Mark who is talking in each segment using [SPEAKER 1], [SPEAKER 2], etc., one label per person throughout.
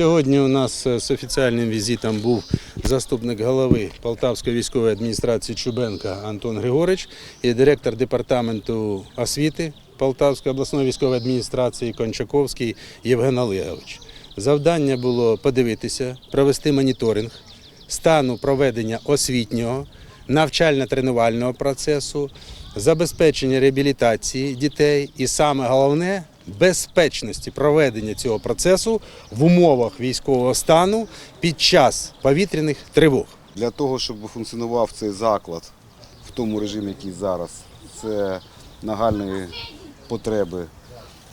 [SPEAKER 1] Сьогодні у нас е, з офіціальним візитом був заступник голови Полтавської військової адміністрації Чубенка Антон Григорич і директор департаменту освіти Полтавської обласної військової адміністрації Кончаковський Євген Олегович. Завдання було подивитися, провести моніторинг стану проведення освітнього, навчально-тренувального процесу, забезпечення реабілітації дітей і саме головне безпечності проведення цього процесу в умовах військового стану під час повітряних тривог.
[SPEAKER 2] Для того, щоб функціонував цей заклад в тому режимі, який зараз, це нагальної потреби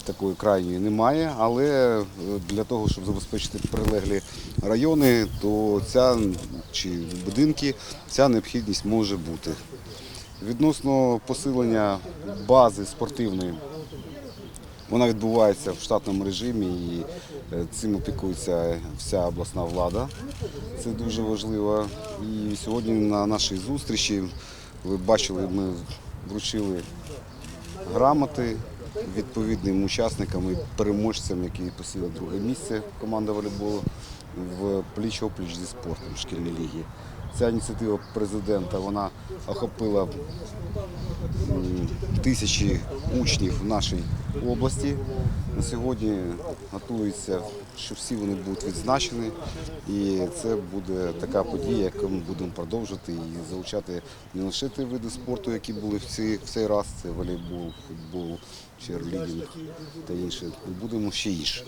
[SPEAKER 2] такої крайньої немає. Але е, для того, щоб забезпечити прилеглі райони, то ця чи будинки, ця необхідність може бути. Відносно посилення бази спортивної, вона відбувається в штатному режимі і е, цим опікується вся обласна влада. Це дуже важливо. І сьогодні на нашій зустрічі ви бачили, ми вручили грамоти відповідним учасникам і переможцям, які посіли друге місце команда волейболу в пліч-опліч зі спортом шкільній лігі. Ця ініціатива президента вона охопила тисячі учнів в нашій області. На сьогодні готується, що всі вони будуть відзначені. І це буде така подія, яку ми будемо продовжувати і залучати не лише ті види спорту, які були в цей, в цей раз, це волейбол, футбол, черлідінг та інше. Будемо ще інше.